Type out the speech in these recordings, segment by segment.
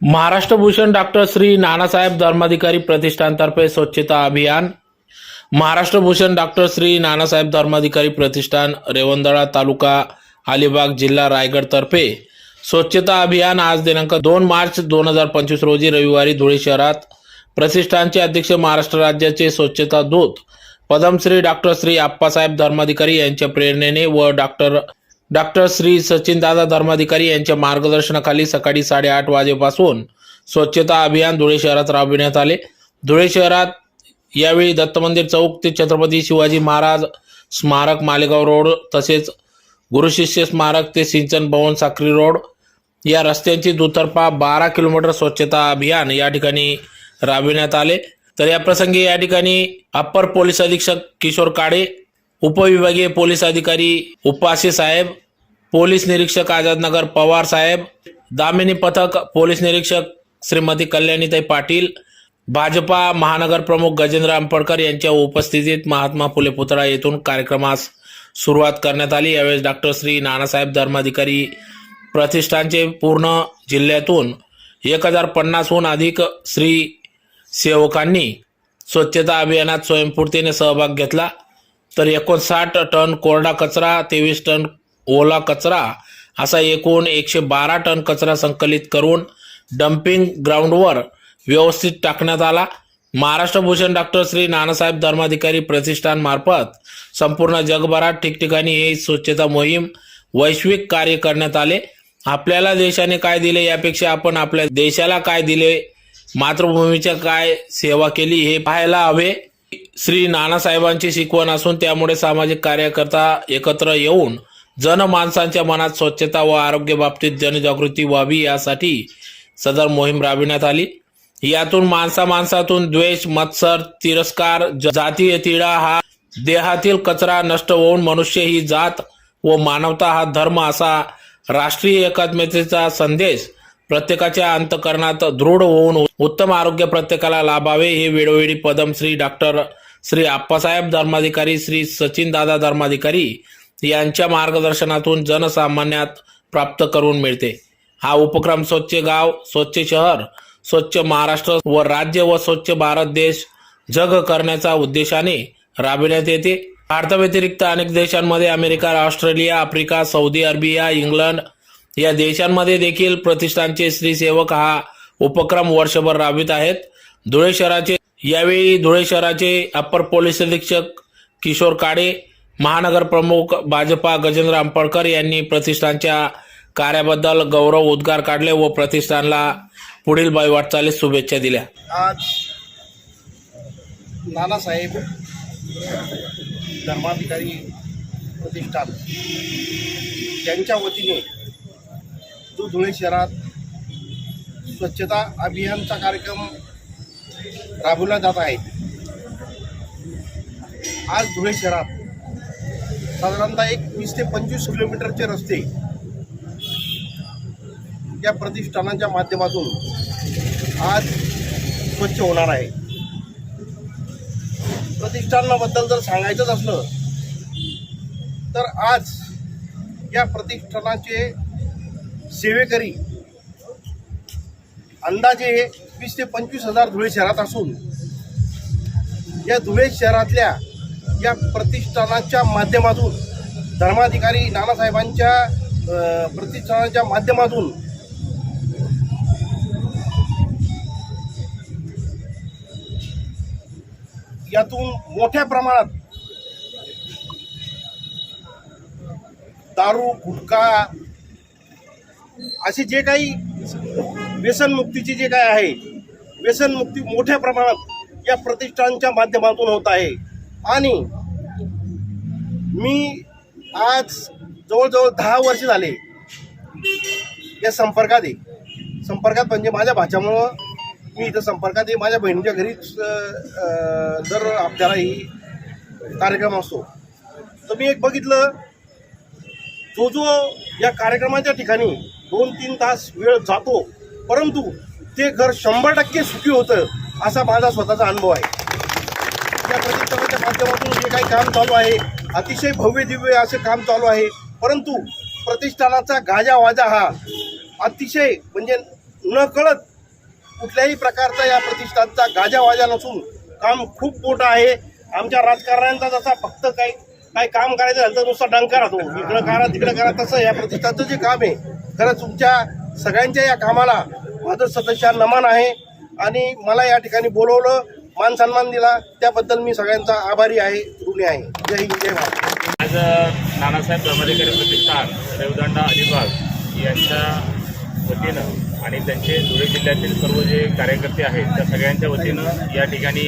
Maharashtra Bhushan doctor Shri Nanasaheb Dharmadhikari प्रतिष्ठानतर्फे स्वच्छता अभियान. महाराष्ट्र भूषण डॉक्टर श्री नानासाहेब धर्माधिकारी प्रतिष्ठान रेवंदळा तालुका अलिबाग जिल्हा रायगड तर्फे स्वच्छता अभियान आज दिनांक दोन मार्च दोन हजार पंचवीस रोजी रविवारी धुळे शहरात प्रतिष्ठानचे अध्यक्ष महाराष्ट्र राज्याचे स्वच्छता दूत पद्मश्री डॉक्टर श्री आप्पासाहेब धर्माधिकारी यांच्या प्रेरणेने व डॉक्टर डॉक्टर श्री सचिनदादा धर्माधिकारी यांच्या मार्गदर्शनाखाली सकाळी साडेआठ वाजेपासून स्वच्छता अभियान धुळे शहरात राबविण्यात आले. धुळे शहरात यावेळी दत्त मंदिर चौक ते छत्रपती शिवाजी महाराज स्मारक मालेगाव रोड तसेच गुरुशिष्य स्मारक ते सिंचन भवन साक्री रोड या रस्त्यांची दुतर्फा बारा किलोमीटर स्वच्छता अभियान या ठिकाणी राबविण्यात आले. तर या प्रसंगी या ठिकाणी अप्पर पोलीस अधीक्षक किशोर काळे उपविभागीय पोलीस अधिकारी उपासे साहेब पोलीस निरीक्षक आझादनगर पवार साहेब दामिनी पथक पोलीस निरीक्षक श्रीमती कल्याणीताई पाटील भाजपा महानगर प्रमुख गजेंद्र आंबडकर यांच्या उपस्थितीत महात्मा फुले पुतळा येथून कार्यक्रमास सुरुवात करण्यात आली. यावेळेस डॉक्टर श्री नानासाहेब धर्माधिकारी प्रतिष्ठानचे पूर्ण जिल्ह्यातून एक हजार पन्नासहून अधिक श्री सेवकांनी स्वच्छता अभियानात स्वयंस्फूर्तीने सहभाग घेतला. तर एकोणसाठ टन कोरडा कचरा तेवीस टन ओला कचरा असा एकूण एकशे बारा टन कचरा संकलित करून डम्पिंग ग्राउंडवर व्यवस्थित टाकण्यात आला. महाराष्ट्र भूषण डॉक्टर श्री नानासाहेब धर्माधिकारी प्रतिष्ठान मार्फत संपूर्ण जगभरात ठिकठिकाणी ही स्वच्छता मोहीम वैश्विक कार्य करण्यात आले. आपल्याला देशाने काय दिले यापेक्षा आपण आपल्या देशाला काय दिले मातृभूमीच्या काय सेवा केली हे पाहायला हवे. श्री नानासाहेबांची शिकवण असून त्यामुळे सामाजिक कार्यकर्ता एकत्र येऊन जनमानसांच्या मनात स्वच्छता व आरोग्य बाबतीत जनजागृती व्हावी यासाठी सदर मोहीम राबविण्यात आली. यातून माणसा माणसातून द्वेष मत्सर तिरस्कार जातीय तिळा हा देहातील कचरा नष्ट होऊन मनुष्य ही जात व मानवता हा धर्म असा राष्ट्रीय एकात्मतेचा संदेश प्रत्येकाच्या अंतकरणात दृढ होऊन उत्तम आरोग्य प्रत्येकाला लाभावे हे वेळोवेळी पद्मश्री डॉक्टर श्री आप्पासाहेब धर्माधिकारी श्री सचिन दादा धर्माधिकारी यांच्या मार्गदर्शनातून जनसामान्यात प्राप्त करून मिळते. हा उपक्रम स्वच्छ गाव स्वच्छ शहर स्वच्छ महाराष्ट्र व राज्य व स्वच्छ भारत देश जग करण्याचा उद्देशाने राबविण्यात येते. भारताव्यतिरिक्त अनेक देशांमध्ये America Australia Africa Saudi Arabia England या देशांमध्ये देखील प्रतिष्ठानचे स्त्री सेवक हा उपक्रम वर्षभर राबवित आहेत. धुळे शहराचे यावेळी धुळे शहराचे अप्पर पोलीस अधीक्षक किशोर काडे महानगर प्रमुख भाजपा गजेंद्र आंबडकर यांनी प्रतिष्ठानच्या कार्याबद्दल गौरव उद्गार काढले व प्रतिष्ठानला पुढील बाई वाटचालीस शुभेच्छा दिल्या. आज नानासाहेब धर्माधिकारी प्रतिष्ठान यांच्या वतीने जो धुळे शहरात स्वच्छता अभियानचा कार्यक्रम राबवला जात आहे. आज धुळे शहरात साधारणतः एक वीस ते पंचवीस किलोमीटरचे रस्ते या प्रतिष्ठानाच्या माध्यमातून आज स्वच्छ होणार आहे. प्रतिष्ठानाबद्दल जर सांगायचंच असलं तर आज या प्रतिष्ठानाचे सेवेकरी अंदाजे वीस ते पंचवीस हजार धुळे शहरात असून या धुळे शहरातल्या या प्रतिष्ठानाच्या माध्यमातून धर्माधिकारी नानासाहेबांच्या प्रतिष्ठानाच्या माध्यमातून यातून मोठ्या प्रमाणात दारू गुटखा असे जे काही व्यसनमुक्तीचे जे काय आहे व्यसनमुक्ती मोठ्या प्रमाणात या प्रतिष्ठानच्या माध्यमातून होत आहे. आणि मी आज जवळजवळ दहा वर्ष झाले या संपर्कात आहे. संपर्कात म्हणजे माझ्या भाच्यामुळं मी इथं संपर्कात आहे. माझ्या बहिणीच्या घरीच जर आपल्यालाही दर आपल्याला ही कार्यक्रम असतो. तर मी एक बघितलं जो जो या कार्यक्रमाच्या ठिकाणी दोन तीन तास वेळ जातो परंतु ते घर शंभर टक्के सुखी होतं असा माझा स्वतःचा अनुभव आहे. माध्यमातून जे काही काम चालू आहे अतिशय भव्य दिव्य असे काम चालू आहे. परंतु प्रतिष्ठानाचा गाजा वाजा हा अतिशय म्हणजे न कळत कुठल्याही प्रकारचा या प्रतिष्ठानचा गाजावाजा नसून काम खूप मोठं आहे. आमच्या राजकारण्यांचा जसा फक्त काही काही काम करायचं झालं तर नुसता डंका राहतो. इकडं करा तिकडं करा तसं या प्रतिष्ठानचं जे काम आहे खरंच तुमच्या सगळ्यांच्या या कामाला माझं सदस्य नमन आहे. आणि मला या ठिकाणी बोलवलं मान सन्मान दिला त्याबद्दल मी सगळ्यांचा आभारी आहे ऋणी आहे. जय हिंद जय भारत. आज नानासाहेब धर्माधिकारी प्रतिष्ठान रेवदंडा अलिबाग यांच्या वतीनं आणि त्यांचे धुळे जिल्ह्यातील सर्व जे कार्यकर्ते आहेत त्या सगळ्यांच्या वतीनं या ठिकाणी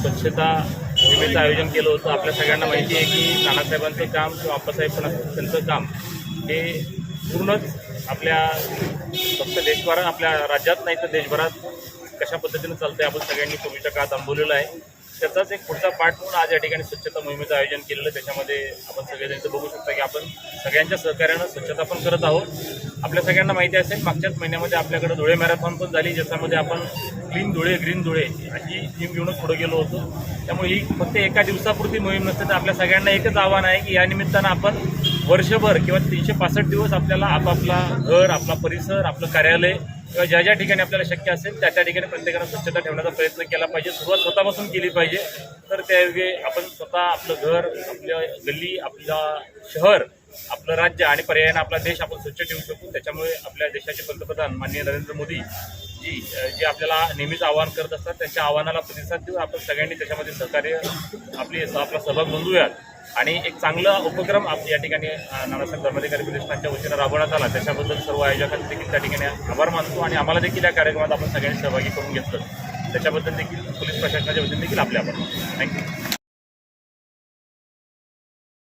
स्वच्छता मोहिमेचं आयोजन केलं होतं. आपल्या सगळ्यांना माहिती आहे की नानासाहेबांचं काम किंवा आप्पासाहेब पण त्यांचं काम हे पूर्णच आपल्या फक्त देशभरात आपल्या राज्यात नाही तर देशभरात कशा पद्धतीनं चालतंय आपण सगळ्यांनी पूर्वीच्या काळात अनुभवलेलं आहे. त्याचाच एक पुढचा पाठ म्हणून आज या ठिकाणी स्वच्छता मोहिमेचं आयोजन केलेलं त्याच्यामध्ये आपण सगळेजण इथं बघू शकता की आपण सगळ्यांच्या सहकार्यानं स्वच्छता पण करत आहोत. आपल्या सगळ्यांना माहिती असेल मागच्याच महिन्यामध्ये आपल्याकडे धुळे मॅरेथॉन पण झाली ज्याच्यामध्ये आपण क्लीन धुळे ग्रीन धुळे अशी टीम घेऊनच पुढे गेलो होतो. त्यामुळे ही फक्त एका दिवसापुरती मोहीम नसते तर आपल्या सगळ्यांना एकच आव्हान आहे की या निमित्तानं आपण वर्षभर किंवा तीनशे पासष्ट दिवस आपल्याला आपापला घर आपला परिसर आपलं कार्यालय किंवा ज्या ज्या ठिकाणी आपल्याला शक्य असेल त्या त्या ठिकाणी प्रत्येकानं स्वच्छता ठेवण्याचा प्रयत्न केला पाहिजे. सुरुवात स्वतःपासून केली पाहिजे. तर त्यायोगे आपण स्वतः आपलं घर आपल्या गल्ली आपलं शहर आपलं राज्य आणि पर्यायानं आपला देश आपण स्वच्छ ठेवू शकू. त्याच्यामुळे आपल्या देशाचे पंतप्रधान माननीय नरेंद्र मोदी जी जे आपल्याला नेहमीच आवाहन करत असतात त्यांच्या आव्हानाला प्रतिसाद देऊन आपण सगळ्यांनी त्याच्यामध्ये सहकार्य आपली आपला सहभाग नोंदवूयात. आणि एक चांगला उपक्रम आप या ठिकाणी नानासाहेब धर्माधिकारी प्रतिष्ठानच्या वतीनं राबवण्यात आला. त्याच्याबद्दल सर्व आयोजकांचे देखील त्या ठिकाणी आभार मानतो आणि आम्हाला देखील या कार्यक्रमात आपण सगळ्यांनी सहभागी करून घेतलं. त्याच्याबद्दल देखील पोलीस प्रशासनाच्या वतीने देखील आपले आभार मानतो. थँक्यू